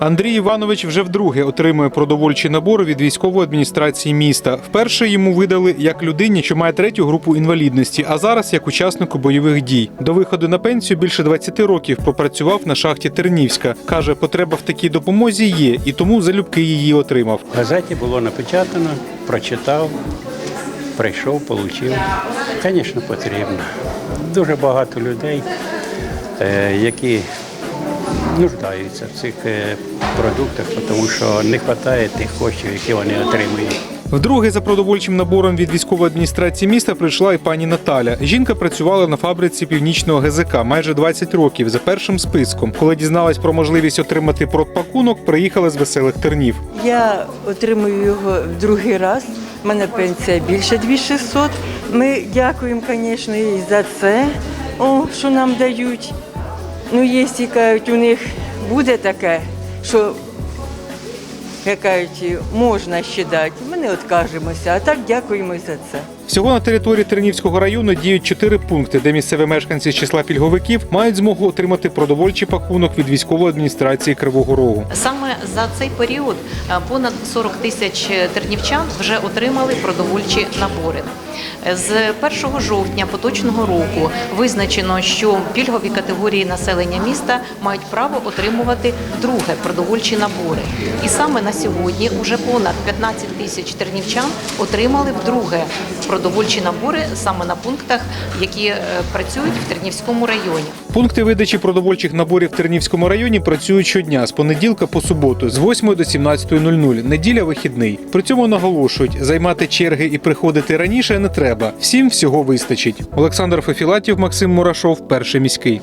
Андрій Іванович вже вдруге отримує продовольчі набори від військової адміністрації міста. Вперше йому видали як людині, що має третю групу інвалідності, а зараз як учаснику бойових дій. До виходу на пенсію більше 20 років пропрацював на шахті Тернівська. каже, потреба в такій допомозі є, і тому залюбки її отримав. В газеті було напечатано, прочитав, прийшов, отримав. Звісно, потрібно. Дуже багато людей, які нуждаються в цих е, продуктах, тому що не вистачає тих коштів, які вони отримують. Вдруге за продовольчим набором від військової адміністрації міста прийшла і пані Наталя. Жінка працювала на фабриці північного ГЗК майже 20 років за першим списком. Коли дізналась про можливість отримати продпакунок, приїхала з веселих тернів. Я отримую його в другий раз. У мене пенсія більше 2600. Ми дякуємо, звісно, і за це, о, що нам дають. Ну, якщо кажуть, у них буде таке, що як кажуть, можна ще дати, ми не відкажемося. А так дякуємо за це. Всього на території Тернівського району діють чотири пункти, де місцеві мешканці з числа пільговиків мають змогу отримати продовольчий пакунок від військової адміністрації Кривого Рогу. Саме за цей період е, понад 40 тисяч тернівчан вже отримали продовольчі набори. З 1 жовтня поточного року визначено, що пільгові категорії населення міста мають право отримувати друге продовольчі набори. І саме на сьогодні вже понад 15 тисяч тернівчан отримали вдруге продовольчі набори саме на пунктах, які е, працюють в Тернівському районі. Пункти видачі продовольчих наборів в Тернівському районі працюють щодня з понеділка по суботу з 8 до 17.00. Неділя вихідний. При цьому наголошують, займати черги і приходити раніше не треба. Всім всього вистачить. Олександр Фефілатів, Максим Мурашов, перший міський.